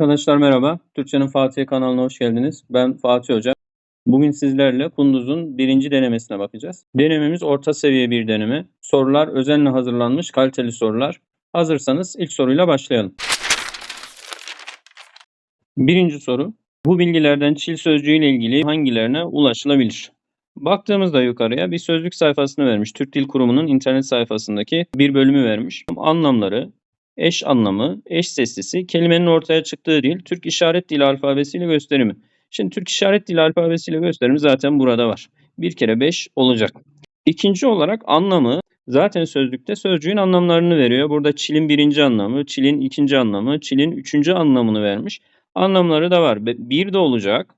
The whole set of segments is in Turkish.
Arkadaşlar merhaba. Türkçenin Fatih kanalına hoş geldiniz. Ben Fatih Hoca. Bugün sizlerle Kunduz'un birinci denemesine bakacağız. Denememiz orta seviye bir deneme. Sorular özenle hazırlanmış kaliteli sorular. Hazırsanız ilk soruyla başlayalım. Birinci soru. Bu bilgilerden çil sözcüğü ile ilgili hangilerine ulaşılabilir? Baktığımızda yukarıya bir sözlük sayfasını vermiş. Türk Dil Kurumu'nun internet sayfasındaki bir bölümü vermiş. Anlamları, eş anlamı, eş seslisi, kelimenin ortaya çıktığı dil, Türk İşaret Dili alfabesiyle gösterimi. Şimdi Türk İşaret Dili alfabesiyle gösterimi zaten burada var. Bir kere 5 olacak. İkinci olarak anlamı zaten sözlükte sözcüğün anlamlarını veriyor. Burada çilin birinci anlamı, çilin ikinci anlamı, çilin üçüncü anlamını vermiş. Anlamları da var. Bir de olacak.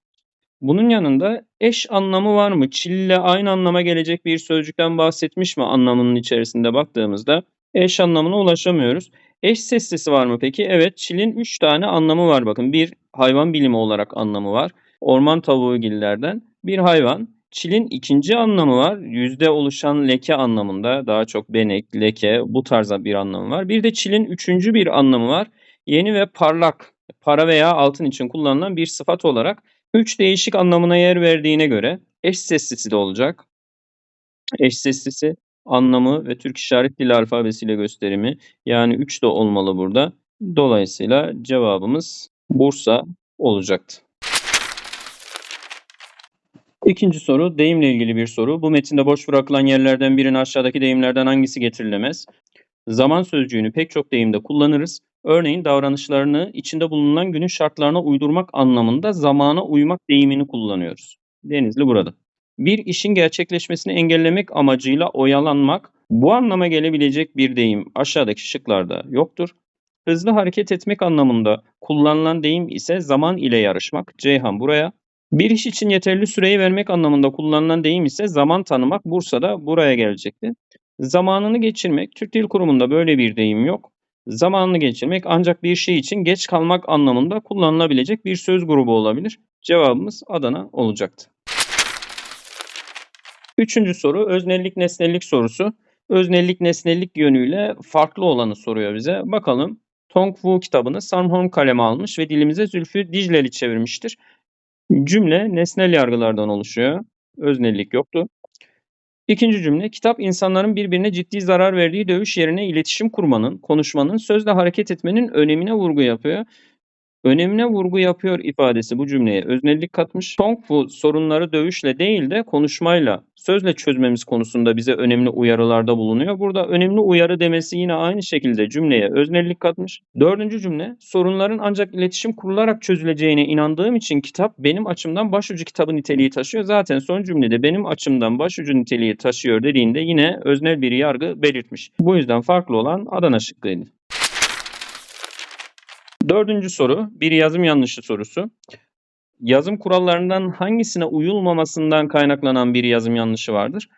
Bunun yanında eş anlamı var mı? Çil ile aynı anlama gelecek bir sözcükten bahsetmiş mi anlamının içerisinde baktığımızda eş anlamına ulaşamıyoruz. Eş seslisi var mı peki? Evet, çilin 3 tane anlamı var bakın. Bir hayvan bilimi olarak anlamı var. Orman tavuğu gillerden bir hayvan. Çilin ikinci anlamı var. Yüzde oluşan leke anlamında daha çok benek, leke bu tarzda bir anlamı var. Bir de çilin üçüncü bir anlamı var. Yeni ve parlak, para veya altın için kullanılan bir sıfat olarak üç değişik anlamına yer verdiğine göre eş seslisi de olacak. Eş seslisi anlamı ve Türk İşaret Dili alfabesiyle gösterimi yani 3 de olmalı burada. Dolayısıyla cevabımız Bursa olacaktı. İkinci soru deyimle ilgili bir soru. Bu metinde boş bırakılan yerlerden birinin aşağıdaki deyimlerden hangisi getirilemez? Zaman sözcüğünü pek çok deyimde kullanırız. Örneğin davranışlarını içinde bulunan günün şartlarına uydurmak anlamında zamana uymak deyimini kullanıyoruz. Denizli burada bir işin gerçekleşmesini engellemek amacıyla oyalanmak bu anlama gelebilecek bir deyim aşağıdaki şıklarda yoktur. Hızlı hareket etmek anlamında kullanılan deyim ise zaman ile yarışmak. Ceyhan buraya. Bir iş için yeterli süreyi vermek anlamında kullanılan deyim ise zaman tanımak. Bursa'da buraya gelecekti. Zamanını geçirmek. Türk Dil Kurumu'nda böyle bir deyim yok. Zamanını geçirmek ancak bir şey için geç kalmak anlamında kullanılabilecek bir söz grubu olabilir. Cevabımız Adana olacaktı. Üçüncü soru öznellik nesnellik sorusu. Öznellik nesnellik yönüyle farklı olanı soruyor bize. Bakalım Tong Wu kitabını Sanhorn kaleme almış ve dilimize Zülfü Dicleli çevirmiştir. Cümle nesnel yargılardan oluşuyor. Öznellik yoktu. İkinci cümle, kitap insanların birbirine ciddi zarar verdiği dövüş yerine iletişim kurmanın, konuşmanın, sözle hareket etmenin önemine vurgu yapıyor. Önemine vurgu yapıyor ifadesi bu cümleye öznellik katmış. Tongfu sorunları dövüşle değil de konuşmayla, sözle çözmemiz konusunda bize önemli uyarılarda bulunuyor. Burada önemli uyarı demesi yine aynı şekilde cümleye öznellik katmış. Dördüncü cümle, sorunların ancak iletişim kurularak çözüleceğine inandığım için kitap benim açımdan başucu kitabı niteliği taşıyor. Zaten son cümlede benim açımdan başucu niteliği taşıyor dediğinde yine öznel bir yargı belirtmiş. Bu yüzden farklı olan Adana şıkkıydı. Dördüncü soru bir yazım yanlışı sorusu. Yazım kurallarından hangisine uyulmamasından kaynaklanan bir yazım yanlışı vardır?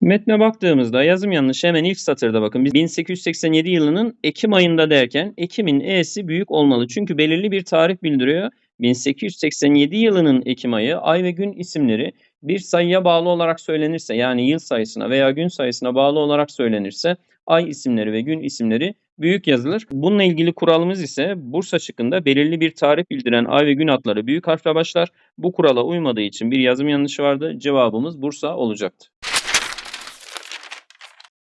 Metne baktığımızda yazım yanlışı hemen ilk satırda bakın. 1887 yılının Ekim ayında derken Ekim'in E'si büyük olmalı. Çünkü belirli bir tarih bildiriyor. 1887 yılının Ekim ayı ay ve gün isimleri bir sayıya bağlı olarak söylenirse yani yıl sayısına veya gün sayısına bağlı olarak söylenirse ay isimleri ve gün isimleri büyük yazılır. Bununla ilgili kuralımız ise Bursa şıkkında belirli bir tarih bildiren ay ve gün adları büyük harfle başlar. Bu kurala uymadığı için bir yazım yanlışı vardı. Cevabımız Bursa olacaktı.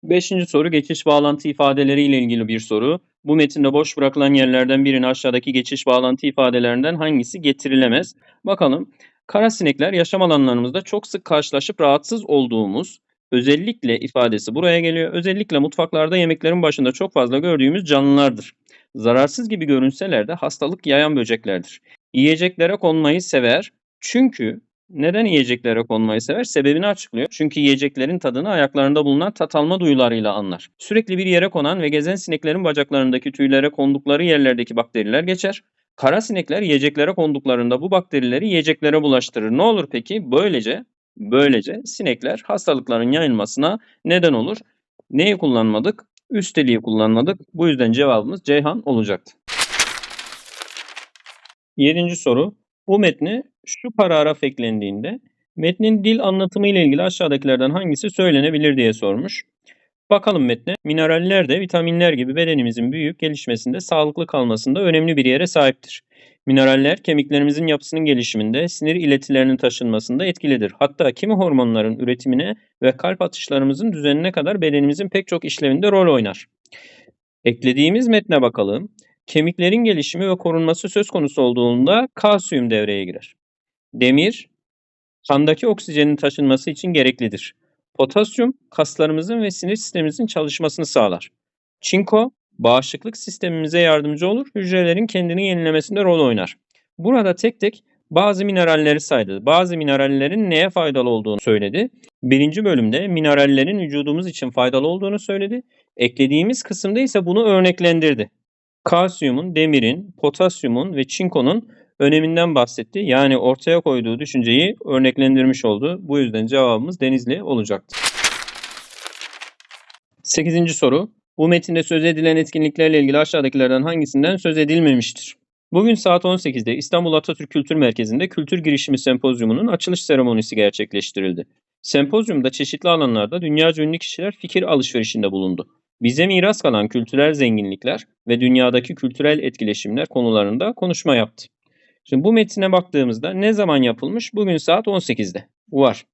Beşinci soru geçiş bağlantı ifadeleri ile ilgili bir soru. Bu metinde boş bırakılan yerlerden birini aşağıdaki geçiş bağlantı ifadelerinden hangisi getirilemez? Bakalım. Kara sinekler yaşam alanlarımızda çok sık karşılaşıp rahatsız olduğumuz özellikle ifadesi buraya geliyor. Özellikle mutfaklarda yemeklerin başında çok fazla gördüğümüz canlılardır. Zararsız gibi görünseler de hastalık yayan böceklerdir. Yiyeceklere konmayı sever. Çünkü neden yiyeceklere konmayı sever? Sebebini açıklıyor. Çünkü yiyeceklerin tadını ayaklarında bulunan tat alma duyularıyla anlar. Sürekli bir yere konan ve gezen sineklerin bacaklarındaki tüylere kondukları yerlerdeki bakteriler geçer. Kara sinekler yiyeceklere konduklarında bu bakterileri yiyeceklere bulaştırır. Ne olur peki? Böylece Böylece sinekler hastalıkların yayılmasına neden olur. Neyi kullanmadık? Üsteliği kullanmadık. Bu yüzden cevabımız Ceyhan olacaktı. Yedinci soru. Bu metni şu paragraf eklendiğinde metnin dil anlatımı ile ilgili aşağıdakilerden hangisi söylenebilir diye sormuş. Bakalım metne. Mineraller de vitaminler gibi bedenimizin büyüyüp gelişmesinde, sağlıklı kalmasında önemli bir yere sahiptir. Mineraller kemiklerimizin yapısının gelişiminde, sinir iletilerinin taşınmasında etkilidir. Hatta kimi hormonların üretimine ve kalp atışlarımızın düzenine kadar bedenimizin pek çok işlevinde rol oynar. Eklediğimiz metne bakalım. Kemiklerin gelişimi ve korunması söz konusu olduğunda kalsiyum devreye girer. Demir, kandaki oksijenin taşınması için gereklidir. Potasyum, kaslarımızın ve sinir sistemimizin çalışmasını sağlar. Çinko, bağışıklık sistemimize yardımcı olur, hücrelerin kendini yenilemesinde rol oynar. Burada tek tek bazı mineralleri saydı. Bazı minerallerin neye faydalı olduğunu söyledi. Birinci bölümde minerallerin vücudumuz için faydalı olduğunu söyledi. Eklediğimiz kısımda ise bunu örneklendirdi. Kalsiyumun, demirin, potasyumun ve çinkonun öneminden bahsetti. Yani ortaya koyduğu düşünceyi örneklendirmiş oldu. Bu yüzden cevabımız Denizli olacaktı. 8. soru. Bu metinde söz edilen etkinliklerle ilgili aşağıdakilerden hangisinden söz edilmemiştir? Bugün saat 18'de İstanbul Atatürk Kültür Merkezi'nde Kültür Girişimi Sempozyumu'nun açılış seremonisi gerçekleştirildi. Sempozyumda çeşitli alanlarda dünyaca ünlü kişiler fikir alışverişinde bulundu. Bize miras kalan kültürel zenginlikler ve dünyadaki kültürel etkileşimler konularında konuşma yaptı. Şimdi bu metine baktığımızda ne zaman yapılmış? Bugün saat 18'de. Var.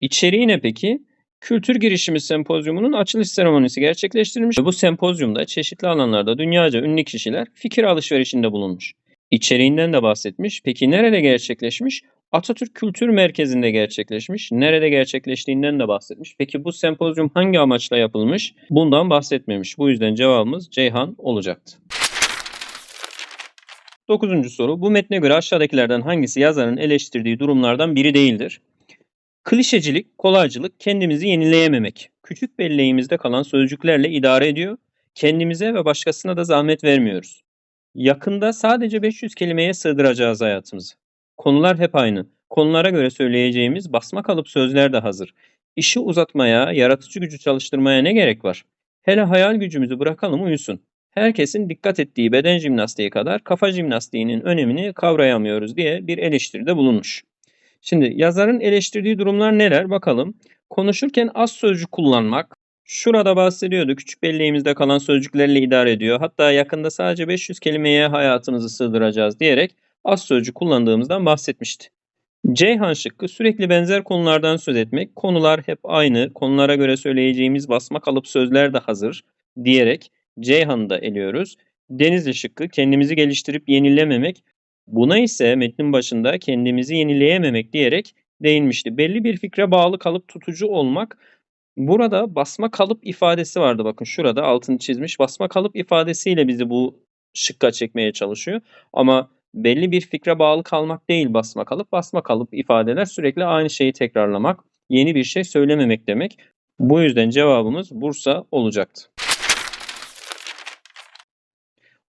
İçeriği ne peki? Kültür Girişimi Sempozyumu'nun açılış seremonisi gerçekleştirilmiş. Bu sempozyumda çeşitli alanlarda dünyaca ünlü kişiler fikir alışverişinde bulunmuş. İçeriğinden de bahsetmiş. Peki nerede gerçekleşmiş? Atatürk Kültür Merkezi'nde gerçekleşmiş. Nerede gerçekleştiğinden de bahsetmiş. Peki bu sempozyum hangi amaçla yapılmış? Bundan bahsetmemiş. Bu yüzden cevabımız Ceyhan olacaktı. Dokuzuncu soru. Bu metne göre aşağıdakilerden hangisi yazarın eleştirdiği durumlardan biri değildir? Klişecilik, kolaycılık, kendimizi yenileyememek. Küçük belleğimizde kalan sözcüklerle idare ediyor. Kendimize ve başkasına da zahmet vermiyoruz. Yakında sadece 500 kelimeye sığdıracağız hayatımızı. Konular hep aynı. Konulara göre söyleyeceğimiz basma kalıp sözler de hazır. İşi uzatmaya, yaratıcı gücü çalıştırmaya ne gerek var? Hele hayal gücümüzü bırakalım uyusun. Herkesin dikkat ettiği beden jimnastiği kadar kafa jimnastiğinin önemini kavrayamıyoruz diye bir eleştiride bulunmuş. Şimdi yazarın eleştirdiği durumlar neler bakalım. Konuşurken az sözcük kullanmak. Şurada bahsediyordu. Küçük belleğimizde kalan sözcüklerle idare ediyor. Hatta yakında sadece 500 kelimeye hayatımızı sığdıracağız diyerek az sözcük kullandığımızdan bahsetmişti. Ceyhan şıkkı sürekli benzer konulardan söz etmek. Konular hep aynı. Konulara göre söyleyeceğimiz basma kalıp sözler de hazır diyerek Ceyhan'ı da eliyoruz. Denizli şıkkı kendimizi geliştirip yenilememek. Buna ise metnin başında kendimizi yenileyememek diyerek değinmişti. Belli bir fikre bağlı kalıp tutucu olmak. Burada basma kalıp ifadesi vardı. Bakın şurada altını çizmiş. Basma kalıp ifadesiyle bizi bu şıkka çekmeye çalışıyor. Ama belli bir fikre bağlı kalmak değil basma kalıp. Basma kalıp ifadeler sürekli aynı şeyi tekrarlamak, yeni bir şey söylememek demek. Bu yüzden cevabımız Bursa olacaktı.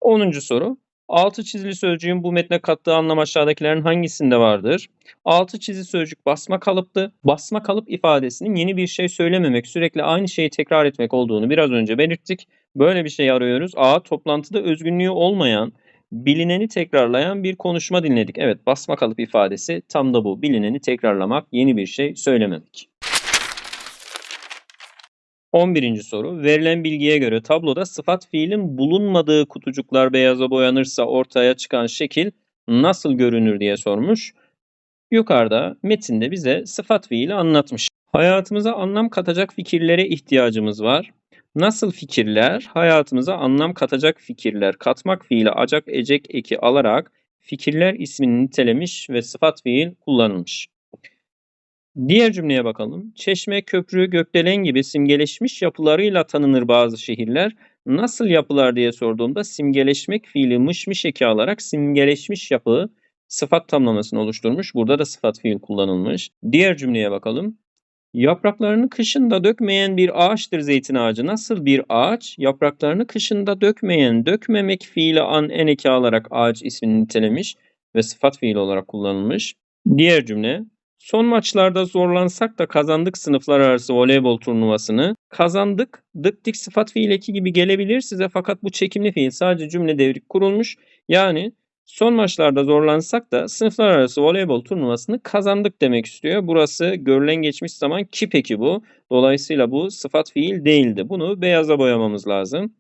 10. soru. Altı çizili sözcüğün bu metne kattığı anlam aşağıdakilerin hangisinde vardır? Altı çizili sözcük basma kalıptı. Basma kalıp ifadesinin yeni bir şey söylememek, sürekli aynı şeyi tekrar etmek olduğunu biraz önce belirttik. Böyle bir şey arıyoruz. A. Toplantıda özgünlüğü olmayan, bilineni tekrarlayan bir konuşma dinledik. Evet basma kalıp ifadesi tam da bu. Bilineni tekrarlamak, yeni bir şey söylememek. 11. soru. Verilen bilgiye göre tabloda sıfat fiilin bulunmadığı kutucuklar beyaza boyanırsa ortaya çıkan şekil nasıl görünür diye sormuş. Yukarıda metinde bize sıfat fiili anlatmış. Hayatımıza anlam katacak fikirlere ihtiyacımız var. Nasıl fikirler? Hayatımıza anlam katacak fikirler. Katmak fiili acak ecek eki alarak fikirler ismini nitelemiş ve sıfat fiil kullanılmış. Diğer cümleye bakalım. Çeşme, köprü, gökdelen gibi simgeleşmiş yapılarıyla tanınır bazı şehirler. Nasıl yapılar diye sorduğumda simgeleşmek fiili mışmış eki alarak simgeleşmiş yapı sıfat tamlamasını oluşturmuş. Burada da sıfat fiil kullanılmış. Diğer cümleye bakalım. Yapraklarını kışında dökmeyen bir ağaçtır zeytin ağacı. Nasıl bir ağaç? Yapraklarını kışında dökmeyen, dökmemek fiili an en eki alarak ağaç ismini nitelemiş ve sıfat fiil olarak kullanılmış. Diğer cümle. Son maçlarda zorlansak da kazandık sınıflar arası voleybol turnuvasını. Kazandık, dık dik sıfat fiil eki gibi gelebilir size fakat bu çekimli fiil sadece cümle devrik kurulmuş. Yani son maçlarda zorlansak da sınıflar arası voleybol turnuvasını kazandık demek istiyor. Burası görülen geçmiş zaman ki peki bu. Dolayısıyla bu sıfat fiil değildi. Bunu beyaza boyamamız lazım.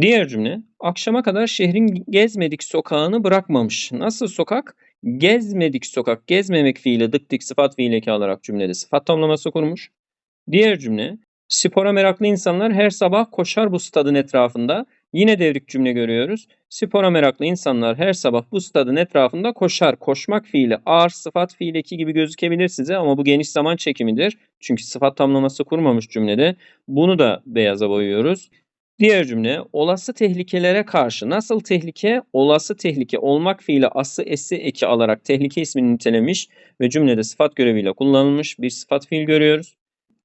Diğer cümle, akşama kadar şehrin gezmedik sokağını bırakmamış. Nasıl sokak? Gezmedik sokak. Gezmemek fiili dık dik sıfat fiili eki alarak cümlede sıfat tamlaması kurmuş. Diğer cümle, spora meraklı insanlar her sabah koşar bu stadın etrafında. Yine devrik cümle görüyoruz. Spora meraklı insanlar her sabah bu stadın etrafında koşar. Koşmak fiili ağır sıfat fiili eki gibi gözükebilir size ama bu geniş zaman çekimidir. Çünkü sıfat tamlaması kurmamış cümlede. Bunu da beyaza boyuyoruz. Diğer cümle olası tehlikelere karşı nasıl tehlike? Olası tehlike olmak fiili ası esi eki alarak tehlike ismini nitelemiş ve cümlede sıfat göreviyle kullanılmış bir sıfat fiil görüyoruz.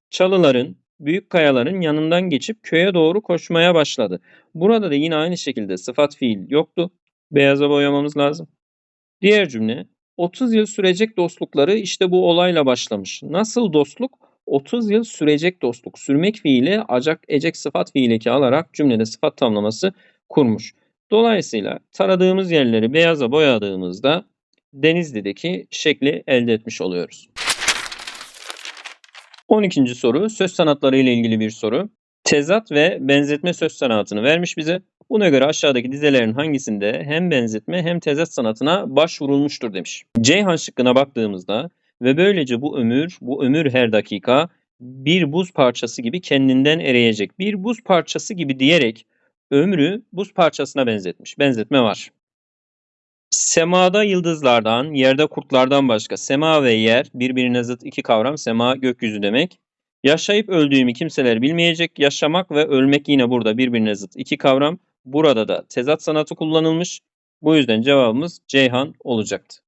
Çalıların, büyük kayaların yanından geçip köye doğru koşmaya başladı. Burada da yine aynı şekilde sıfat fiil yoktu. Beyaza boyamamız lazım. Diğer cümle 30 yıl sürecek dostlukları işte bu olayla başlamış. Nasıl dostluk? 30 yıl sürecek dostluk. Sürmek fiili acak ecek sıfat fiili alarak cümlede sıfat tamlaması kurmuş. Dolayısıyla taradığımız yerleri beyaza boyadığımızda Denizli'deki şekli elde etmiş oluyoruz. 12. soru söz sanatları ile ilgili bir soru. Tezat ve benzetme söz sanatını vermiş bize. Buna göre aşağıdaki dizelerin hangisinde hem benzetme hem tezat sanatına başvurulmuştur demiş. Ceyhan şıkkına baktığımızda ve böylece bu ömür, bu ömür her dakika bir buz parçası gibi kendinden eriyecek. Bir buz parçası gibi diyerek ömrü buz parçasına benzetmiş. Benzetme var. Semada yıldızlardan, yerde kurtlardan başka sema ve yer birbirine zıt iki kavram. Sema gökyüzü demek. Yaşayıp öldüğümü kimseler bilmeyecek. Yaşamak ve ölmek yine burada birbirine zıt iki kavram. Burada da tezat sanatı kullanılmış. Bu yüzden cevabımız Ceyhan olacaktı.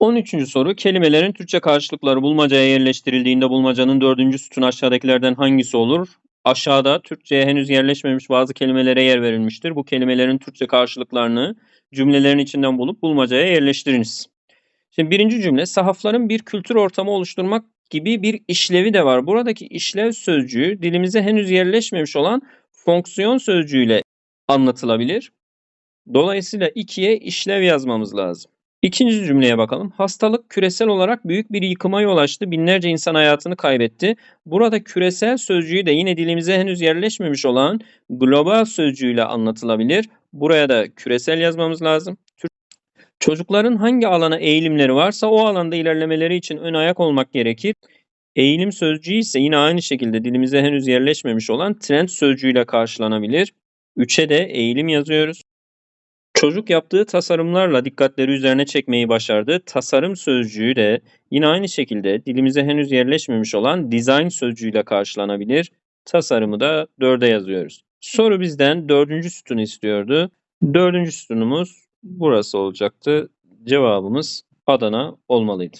13. soru kelimelerin Türkçe karşılıkları bulmacaya yerleştirildiğinde bulmacanın dördüncü sütunu aşağıdakilerden hangisi olur? Aşağıda Türkçe'ye henüz yerleşmemiş bazı kelimelere yer verilmiştir. Bu kelimelerin Türkçe karşılıklarını cümlelerin içinden bulup bulmacaya yerleştiriniz. Şimdi birinci cümle sahafların bir kültür ortamı oluşturmak gibi bir işlevi de var. Buradaki işlev sözcüğü dilimize henüz yerleşmemiş olan fonksiyon sözcüğüyle anlatılabilir. Dolayısıyla ikiye işlev yazmamız lazım. İkinci cümleye bakalım. Hastalık küresel olarak büyük bir yıkıma yol açtı. Binlerce insan hayatını kaybetti. Burada küresel sözcüğü de yine dilimize henüz yerleşmemiş olan global sözcüğüyle anlatılabilir. Buraya da küresel yazmamız lazım. Çocukların hangi alana eğilimleri varsa o alanda ilerlemeleri için ön ayak olmak gerekir. Eğilim sözcüğü ise yine aynı şekilde dilimize henüz yerleşmemiş olan trend sözcüğüyle karşılanabilir. 3'e de eğilim yazıyoruz. Çocuk yaptığı tasarımlarla dikkatleri üzerine çekmeyi başardı. Tasarım sözcüğü de yine aynı şekilde dilimize henüz yerleşmemiş olan design sözcüğüyle karşılanabilir. Tasarımı da 4'e yazıyoruz. Soru bizden dördüncü sütunu istiyordu. Dördüncü sütunumuz burası olacaktı. Cevabımız Adana olmalıydı.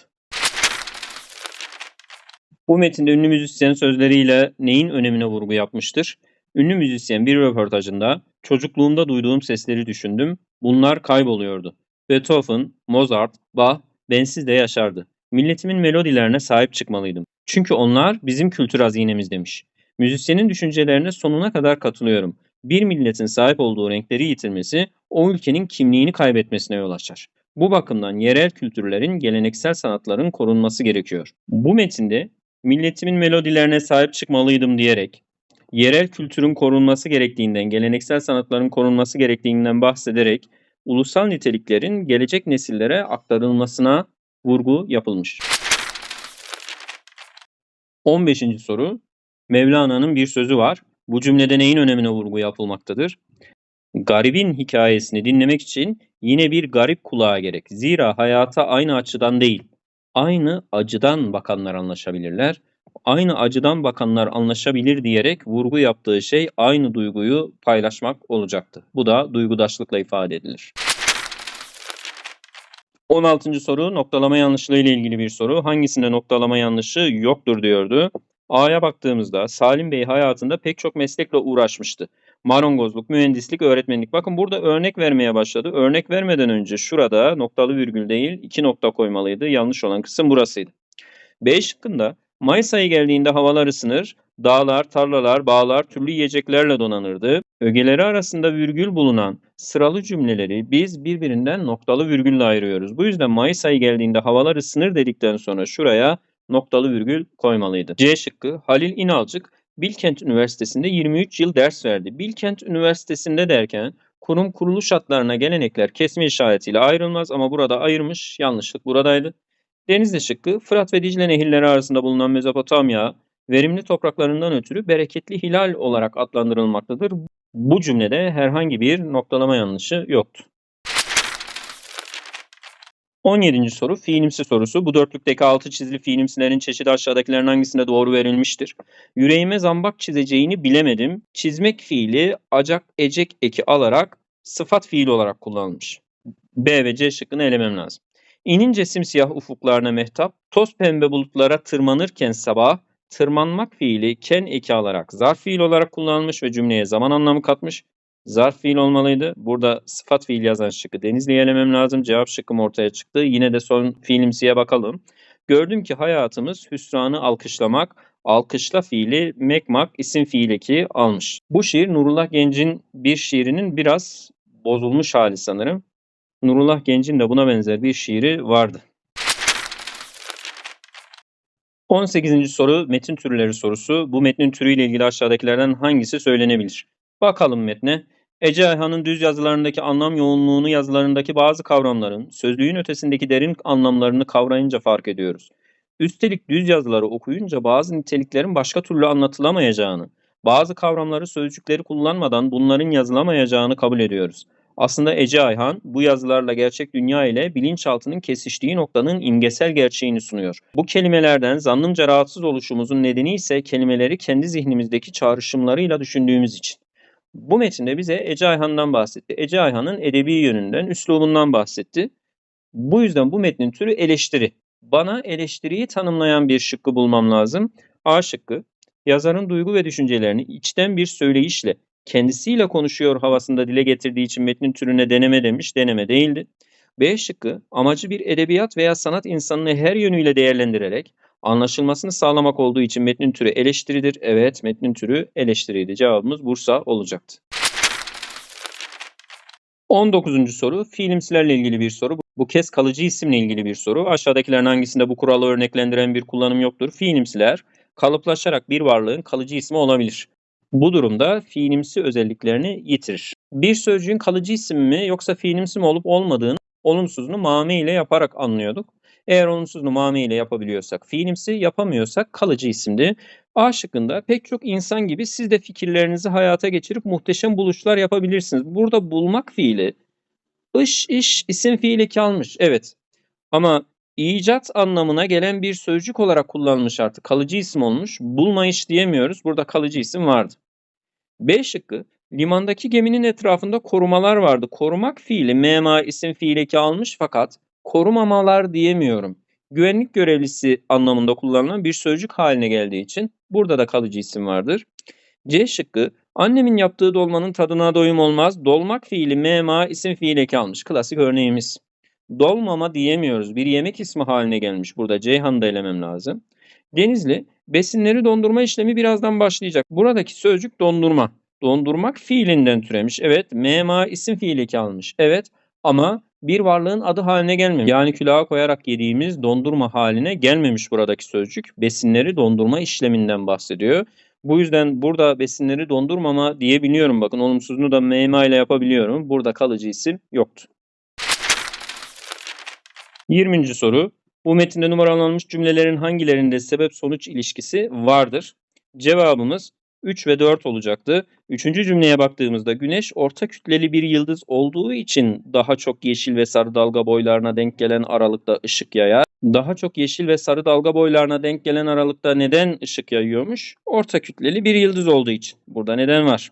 Bu metinde ünlü müzisyen sözleriyle neyin önemine vurgu yapmıştır? Ünlü müzisyen bir röportajında çocukluğumda duyduğum sesleri düşündüm. Bunlar kayboluyordu. Beethoven, Mozart, Bach bensiz de yaşardı. Milletimin melodilerine sahip çıkmalıydım. Çünkü onlar bizim kültür hazinemiz demiş. Müzisyenin düşüncelerine sonuna kadar katılıyorum. Bir milletin sahip olduğu renkleri yitirmesi o ülkenin kimliğini kaybetmesine yol açar. Bu bakımdan yerel kültürlerin, geleneksel sanatların korunması gerekiyor. Bu metinde milletimin melodilerine sahip çıkmalıydım diyerek yerel kültürün korunması gerektiğinden, geleneksel sanatların korunması gerektiğinden bahsederek ulusal niteliklerin gelecek nesillere aktarılmasına vurgu yapılmış. 15. soru. Mevlana'nın bir sözü var. Bu cümlede neyin önemine vurgu yapılmaktadır? Garibin hikayesini dinlemek için yine bir garip kulağa gerek. Zira hayata aynı açıdan değil, aynı acıdan bakanlar anlaşabilirler aynı acıdan bakanlar anlaşabilir diyerek vurgu yaptığı şey aynı duyguyu paylaşmak olacaktı. Bu da duygudaşlıkla ifade edilir. 16. soru noktalama yanlışlığı ile ilgili bir soru. Hangisinde noktalama yanlışı yoktur diyordu. A'ya baktığımızda Salim Bey hayatında pek çok meslekle uğraşmıştı. Marangozluk, mühendislik, öğretmenlik. Bakın burada örnek vermeye başladı. Örnek vermeden önce şurada noktalı virgül değil iki nokta koymalıydı. Yanlış olan kısım burasıydı. B şıkkında Mayıs ayı geldiğinde havalar ısınır, dağlar, tarlalar, bağlar türlü yiyeceklerle donanırdı. Ögeleri arasında virgül bulunan sıralı cümleleri biz birbirinden noktalı virgülle ayırıyoruz. Bu yüzden Mayıs ayı geldiğinde havalar ısınır dedikten sonra şuraya noktalı virgül koymalıydı. C şıkkı Halil İnalcık Bilkent Üniversitesi'nde 23 yıl ders verdi. Bilkent Üniversitesi'nde derken kurum kuruluş hatlarına gelenekler kesme işaretiyle ayrılmaz ama burada ayırmış. Yanlışlık buradaydı. Denizli şıkkı Fırat ve Dicle nehirleri arasında bulunan Mezopotamya verimli topraklarından ötürü bereketli hilal olarak adlandırılmaktadır. Bu cümlede herhangi bir noktalama yanlışı yoktu. 17. soru fiilimsi sorusu. Bu dörtlükteki altı çizili fiilimsilerin çeşidi aşağıdakilerin hangisinde doğru verilmiştir? Yüreğime zambak çizeceğini bilemedim. Çizmek fiili acak ecek eki alarak sıfat fiil olarak kullanılmış. B ve C şıkkını elemem lazım. İnince simsiyah ufuklarına mehtap, toz pembe bulutlara tırmanırken sabah, tırmanmak fiili ken eki alarak zarf fiil olarak kullanılmış ve cümleye zaman anlamı katmış. Zarf fiil olmalıydı. Burada sıfat fiil yazan şıkkı Denizli'ye elemem lazım. Cevap şıkkım ortaya çıktı. Yine de son fiilimsiye bakalım. Gördüm ki hayatımız hüsranı alkışlamak, alkışla fiili mekmak isim fiil eki almış. Bu şiir Nurullah Genç'in bir şiirinin biraz bozulmuş hali sanırım. Nurullah Genç'in de buna benzer bir şiiri vardı. 18. soru metin türleri sorusu. Bu metnin türüyle ilgili aşağıdakilerden hangisi söylenebilir? Bakalım metne. Ece Ayhan'ın düz yazılarındaki anlam yoğunluğunu yazılarındaki bazı kavramların sözlüğün ötesindeki derin anlamlarını kavrayınca fark ediyoruz. Üstelik düz yazıları okuyunca bazı niteliklerin başka türlü anlatılamayacağını, bazı kavramları sözcükleri kullanmadan bunların yazılamayacağını kabul ediyoruz. Aslında Ece Ayhan bu yazılarla gerçek dünya ile bilinçaltının kesiştiği noktanın imgesel gerçeğini sunuyor. Bu kelimelerden zannımca rahatsız oluşumuzun nedeni ise kelimeleri kendi zihnimizdeki çağrışımlarıyla düşündüğümüz için. Bu metinde bize Ece Ayhan'dan bahsetti. Ece Ayhan'ın edebi yönünden, üslubundan bahsetti. Bu yüzden bu metnin türü eleştiri. Bana eleştiriyi tanımlayan bir şıkkı bulmam lazım. A şıkkı, yazarın duygu ve düşüncelerini içten bir söyleyişle, kendisiyle konuşuyor havasında dile getirdiği için metnin türüne deneme demiş, deneme değildi. B şıkkı, amacı bir edebiyat veya sanat insanını her yönüyle değerlendirerek, anlaşılmasını sağlamak olduğu için metnin türü eleştiridir. Evet metnin türü eleştiriydi. Cevabımız Bursa olacaktı. 19. soru fiilimsilerle ilgili bir soru. Bu kez kalıcı isimle ilgili bir soru. Aşağıdakilerin hangisinde bu kuralı örneklendiren bir kullanım yoktur? Fiilimsiler kalıplaşarak bir varlığın kalıcı ismi olabilir. Bu durumda fiilimsi özelliklerini yitirir. Bir sözcüğün kalıcı isim mi yoksa fiilimsi mi olup olmadığını olumsuzunu mame ile yaparak anlıyorduk. Eğer olumsuzunu mame ile yapabiliyorsak fiilimsi, yapamıyorsak kalıcı isimdi. A şıkkında pek çok insan gibi siz de fikirlerinizi hayata geçirip muhteşem buluşlar yapabilirsiniz. Burada bulmak fiili ış iş isim fiili kalmış. Evet. Ama icat anlamına gelen bir sözcük olarak kullanılmış artık. Kalıcı isim olmuş. Bulma iş diyemiyoruz. Burada kalıcı isim vardı. B şıkkı limandaki geminin etrafında korumalar vardı. Korumak fiili mema isim fiili almış fakat korumamalar diyemiyorum. Güvenlik görevlisi anlamında kullanılan bir sözcük haline geldiği için burada da kalıcı isim vardır. C şıkkı annemin yaptığı dolmanın tadına doyum olmaz. Dolmak fiili mema isim fiil eki almış. Klasik örneğimiz. Dolmama diyemiyoruz. Bir yemek ismi haline gelmiş. Burada Ceyhan'ı da elemem lazım. Denizli besinleri dondurma işlemi birazdan başlayacak. Buradaki sözcük dondurma. Dondurmak fiilinden türemiş. Evet. Mema isim fiil eki almış. Evet. Ama bir varlığın adı haline gelmemiş. Yani külaha koyarak yediğimiz dondurma haline gelmemiş buradaki sözcük. Besinleri dondurma işleminden bahsediyor. Bu yüzden burada besinleri dondurmama diyebiliyorum. Bakın olumsuzunu da mema ile yapabiliyorum. Burada kalıcı isim yoktu. 20. soru. Bu metinde numaralanmış cümlelerin hangilerinde sebep sonuç ilişkisi vardır? Cevabımız 3 ve 4 olacaktı. Üçüncü cümleye baktığımızda güneş orta kütleli bir yıldız olduğu için daha çok yeşil ve sarı dalga boylarına denk gelen aralıkta ışık yayar. Daha çok yeşil ve sarı dalga boylarına denk gelen aralıkta neden ışık yayıyormuş? Orta kütleli bir yıldız olduğu için. Burada neden var?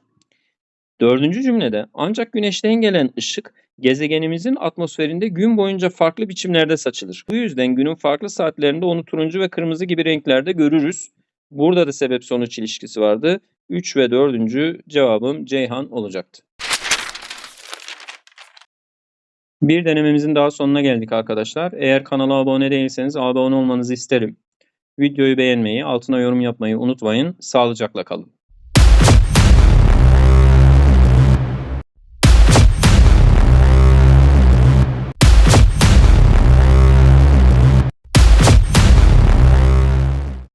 Dördüncü cümlede ancak güneşten gelen ışık gezegenimizin atmosferinde gün boyunca farklı biçimlerde saçılır. Bu yüzden günün farklı saatlerinde onu turuncu ve kırmızı gibi renklerde görürüz. Burada da sebep sonuç ilişkisi vardı. 3 ve 4. cevabım Ceyhan olacaktı. Bir denememizin daha sonuna geldik arkadaşlar. Eğer kanala abone değilseniz abone olmanızı isterim. Videoyu beğenmeyi, altına yorum yapmayı unutmayın. Sağlıcakla kalın.